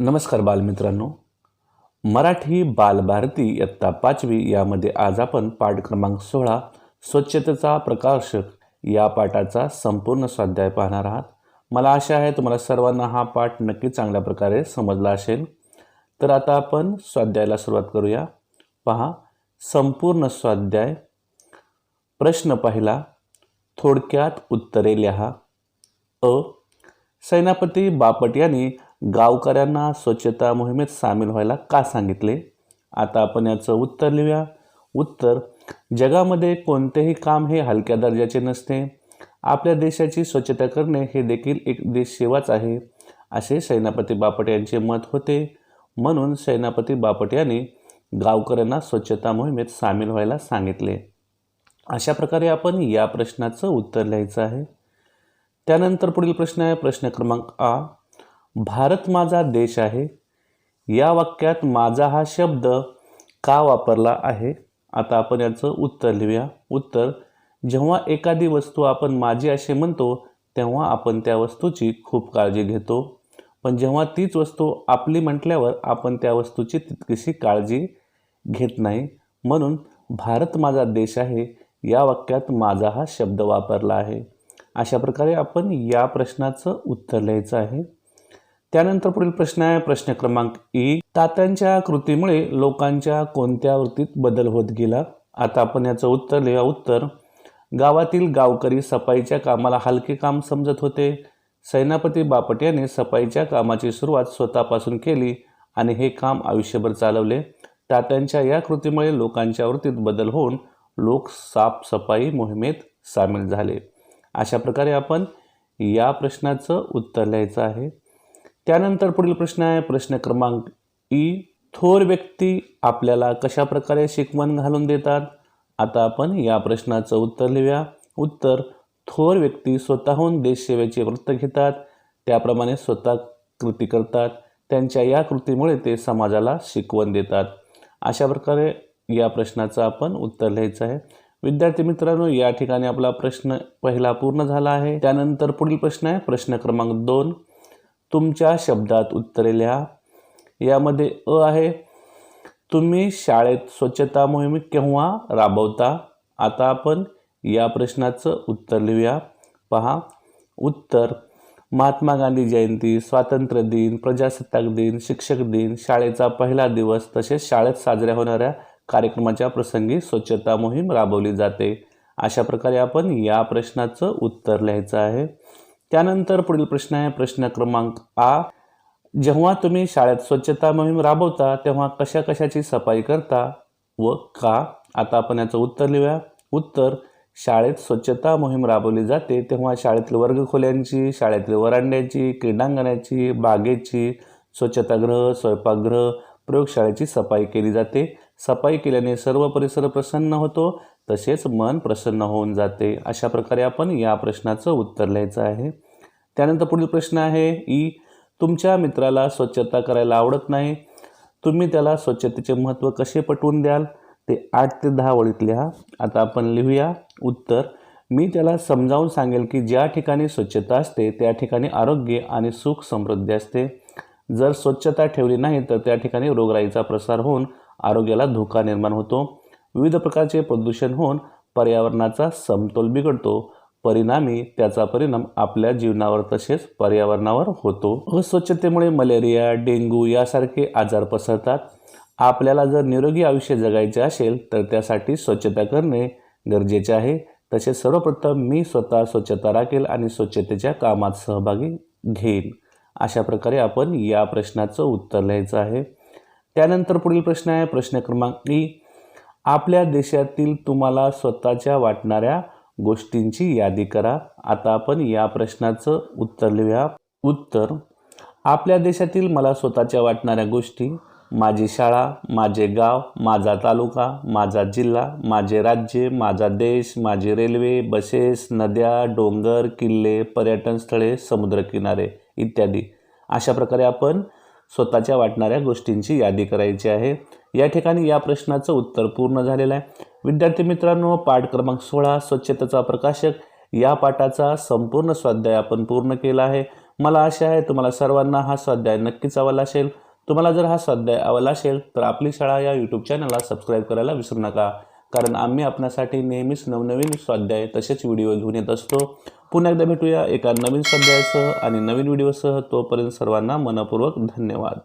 नमस्कार बालमित्रांनो. मराठी बालभारती इयत्ता पाचवी यामध्ये आज आपण पाठ क्रमांक सोळा स्वच्छतेचा प्रकाशक या पाठाचा संपूर्ण स्वाध्याय पाहणार आहात. मला आशा आहे तुम्हाला सर्वांना हा पाठ नक्की चांगल्या प्रकारे समजला असेल. तर आता आपण स्वाध्यायाला सुरुवात करूया. पहा संपूर्ण स्वाध्याय. प्रश्न पहिला थोडक्यात उत्तरे लिहा. अ. सेनापती बापट यांनी गावकऱ्यांना स्वच्छता मोहिमेत सामील व्हायला का सांगितले? आता आपण याचं उत्तर लिहूया. उत्तर जगामध्ये कोणतेही काम हे हलक्या दर्जाचे नसते. आपल्या देशाची स्वच्छता करणे हे देखील एक देश सेवाच आहे असे सेनापती बापट यांचे मत होते. म्हणून सेनापती बापट यांनी गावकऱ्यांना स्वच्छता मोहिमेत सामील व्हायला सांगितले. अशा प्रकारे आपण या प्रश्नाचं उत्तर लिहायचं आहे. त्यानंतर पुढील प्रश्न आहे प्रश्न क्रमांक आ. भारत माझा देश आहे. या वाक्यात माझा हा शब्द का वापरला आहे? आता आपण याचं उत्तर लिहूया. उत्तर जेव्हा एखादी वस्तू आपण माझी असे म्हणतो तेव्हा आपण त्या वस्तूची खूप काळजी घेतो. पण जेव्हा तीच वस्तू आपली म्हटल्यावर आपण त्या वस्तूची तितकीशी काळजी घेत नाही. म्हणून भारत माझा देश आहे या वाक्यात माझा हा शब्द वापरला आहे. अशा प्रकारे आपण या प्रश्नाचं उत्तर लिहायचं आहे. त्यानंतर पुढील प्रश्न आहे. प्रश्न क्रमांक ई. तात्यांच्या कृतीमुळे लोकांच्या कोणत्या वृत्तीत बदल होत गेला? आता आपण याचं उत्तर लिहा उत्तर गावातील गावकरी सफाईच्या कामाला हलके काम समजत होते. सेनापती बापट यांनी सफाईच्या कामाची सुरुवात स्वतःपासून केली आणि हे काम आयुष्यभर चालवले. तात्यांच्या या कृतीमुळे लोकांच्या वृत्तीत बदल होऊन लोक साफसफाई मोहिमेत सामील झाले. अशा प्रकारे आपण या प्रश्नाचं उत्तर लिहायचं आहे. त्यानंतर पुढील प्रश्न आहे. प्रश्न क्रमांक ई थोर व्यक्ती आपल्याला कशा प्रकारे शिकवण घालून देतात? आता आपण या प्रश्नाचं उत्तर लिहूया. उत्तर थोर व्यक्ती स्वतःहून देशसेवेचे वृत्त घेतात. त्याप्रमाणे स्वतः कृती करतात. त्यांच्या या कृतीमुळे ते समाजाला शिकवण देतात. अशा प्रकारे या प्रश्नाचं आपण उत्तर लिहायचं आहे. विद्यार्थी मित्रांनो या ठिकाणी आपला प्रश्न पहिला पूर्ण झाला आहे. त्यानंतर पुढील प्रश्न आहे. प्रश्न क्रमांक दोन. तुमच्या शब्दात उत्तरे लिहा यामध्ये अ आहे तुम्ही शाळेत स्वच्छता मोहीम केव्हा राबवता? आता आपण या प्रश्नाचं उत्तर लिहूया. पहा. उत्तर महात्मा गांधी जयंती स्वातंत्र्य दिन प्रजासत्ताक दिन शिक्षक दिन शाळेचा पहिला दिवस तसेच शाळेत साजऱ्या होणाऱ्या कार्यक्रमाच्या प्रसंगी स्वच्छता मोहीम राबवली जाते. अशा प्रकारे आपण या प्रश्नाचं उत्तर लिहायचं आहे. त्यानंतर पुढील प्रश्न आहे प्रश्न क्रमांक आ. जेव्हा तुम्ही शाळेत स्वच्छता मोहीम राबवता तेव्हा कशा कशाची सफाई करता व का? आता आपण याचं उत्तर लिहूया. उत्तर शाळेत स्वच्छता मोहीम राबवली जाते तेव्हा शाळेतील वर्गखोल्यांची शाळेतील वरांड्याची क्रीडांगणाची बागेची स्वच्छतागृह स्वयंपाकगृह प्रयोगशाळेची सफाई केली जाते. सफाई केल्याने सर्व परिसर प्रसन्न होतो. तसेच मन प्रसन्न होऊन जाते. अशा प्रकारे आपण या प्रश्नाचं उत्तर लिहायचं आहे. त्यानंतर पुढील प्रश्न आहे ई तुमच्या मित्राला स्वच्छता करायला आवडत नाही. तुम्ही त्याला स्वच्छतेचे महत्त्व कसे पटवून द्याल? ते आठ ते दहा वळीत लिहा. आता आपण लिहूया. उत्तर मी त्याला समजावून सांगेल की ज्या ठिकाणी स्वच्छता असते त्या ठिकाणी आरोग्य आणि सुख समृद्धी असते. जर स्वच्छता ठेवली नाही तर त्या ठिकाणी रोगराईचा प्रसार होऊन आरोग्याला धोका निर्माण होतो. विविध प्रकारचे प्रदूषण होऊन पर्यावरणाचा समतोल बिघडतो. परिणामी त्याचा परिणाम आपल्या जीवनावर तसेच पर्यावरणावर होतो. अस्वच्छतेमुळे मलेरिया डेंग्यू यासारखे आजार पसरतात. आपल्याला जर निरोगी आयुष्य जगायचे असेल तर त्यासाठी स्वच्छता करणे गरजेचे आहे. तसेच सर्वप्रथम मी स्वतः स्वच्छता राखेल आणि स्वच्छतेच्या कामात सहभागी घेईन. अशा प्रकारे आपण या प्रश्नाचं उत्तर लिहायचं आहे. त्यानंतर पुढील प्रश्न आहे. प्रश्न क्रमांक ई आपल्या देशातील तुम्हाला स्वतःच्या वाटणाऱ्या गोष्टींची यादी करा. आता आपण या प्रश्नाचं उत्तर लिहूया. उत्तर आपल्या देशातील मला स्वतःच्या वाटणाऱ्या गोष्टी माझी शाळा माझे गाव माझा तालुका माझा जिल्हा माझे राज्य माझा देश माझी रेल्वे बसेस नद्या डोंगर किल्ले पर्यटन स्थळे समुद्रकिनारे इत्यादी. अशा प्रकारे आपण स्वतःच्या वाटणाऱ्या गोष्टींची यादी करायची आहे. या ठिकाणी या प्रश्नाचं उत्तर पूर्ण झालेलं आहे. विद्यार्थी मित्रांनो पाठ क्रमांक सोळा स्वच्छतेचा प्रकाशक. या पाठाचा संपूर्ण स्वाध्याय आपण पूर्ण केला आहे. मला आशा आहे तुम्हाला सर्वांना हा स्वाध्याय नक्कीच आवडला असेल. तुम्हाला जर हा स्वाध्याय आवडला असेल तर आपली शाळा या यूट्यूब चॅनलला सबस्क्राईब करायला विसरू नका. कारण आम्ही आपणासाठी नेहमीच नवनवीन स्वाध्याय तसेच व्हिडिओ घेऊन येत असतो. पुन्हा एकदा भेटूया एका नवीन स्वाध्यायासह आणि नवीन व्हिडिओसह तोपर्यंत सर्वांना मनपूर्वक धन्यवाद.